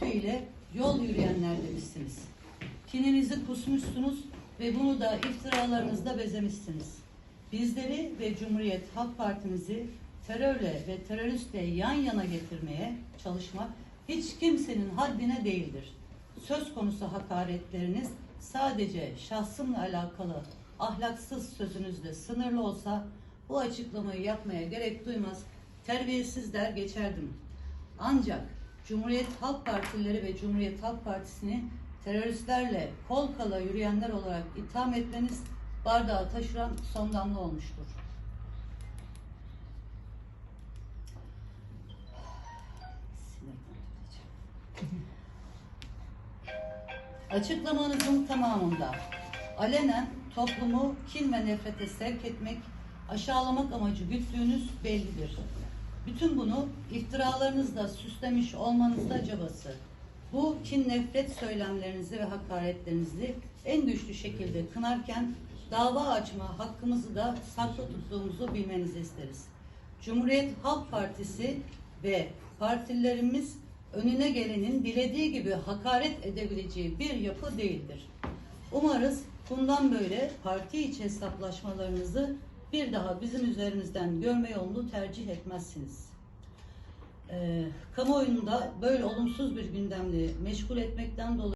örgütüyle yol yürüyenler demişsiniz. Kininizi kusmuşsunuz ve bunu da iftiralarınızda bezemişsiniz. Bizleri ve Cumhuriyet Halk Partimizi terörle ve teröristle yan yana getirmeye çalışmak hiç kimsenin haddine değildir. Söz konusu hakaretleriniz sadece şahsımla alakalı ahlaksız sözünüzle sınırlı olsa bu açıklamayı yapmaya gerek duymaz, terbiyesiz geçerdim. Ancak Cumhuriyet Halk Partileri ve Cumhuriyet Halk Partisi'ni teröristlerle kol kala yürüyenler olarak itham etmeniz bardağı taşıran son damla olmuştur. Açıklamanızın tamamında alenen toplumu kin ve nefrete sevk etmek, aşağılamak amacı güttüğünüz bellidir. Bütün bunu iftiralarınızla süslemiş olmanızda cabası. Bu kin nefret söylemlerinizi ve hakaretlerinizi en güçlü şekilde kınarken dava açma hakkımızı da saklı tuttuğumuzu bilmenizi isteriz. Cumhuriyet Halk Partisi ve partilerimiz önüne gelenin dilediği gibi hakaret edebileceği bir yapı değildir. Umarız bundan böyle parti içi hesaplaşmalarınızı bir daha bizim üzerimizden görme yolunu tercih etmezsiniz. Ee, kamuoyunda böyle olumsuz bir gündemle meşgul etmekten dolayı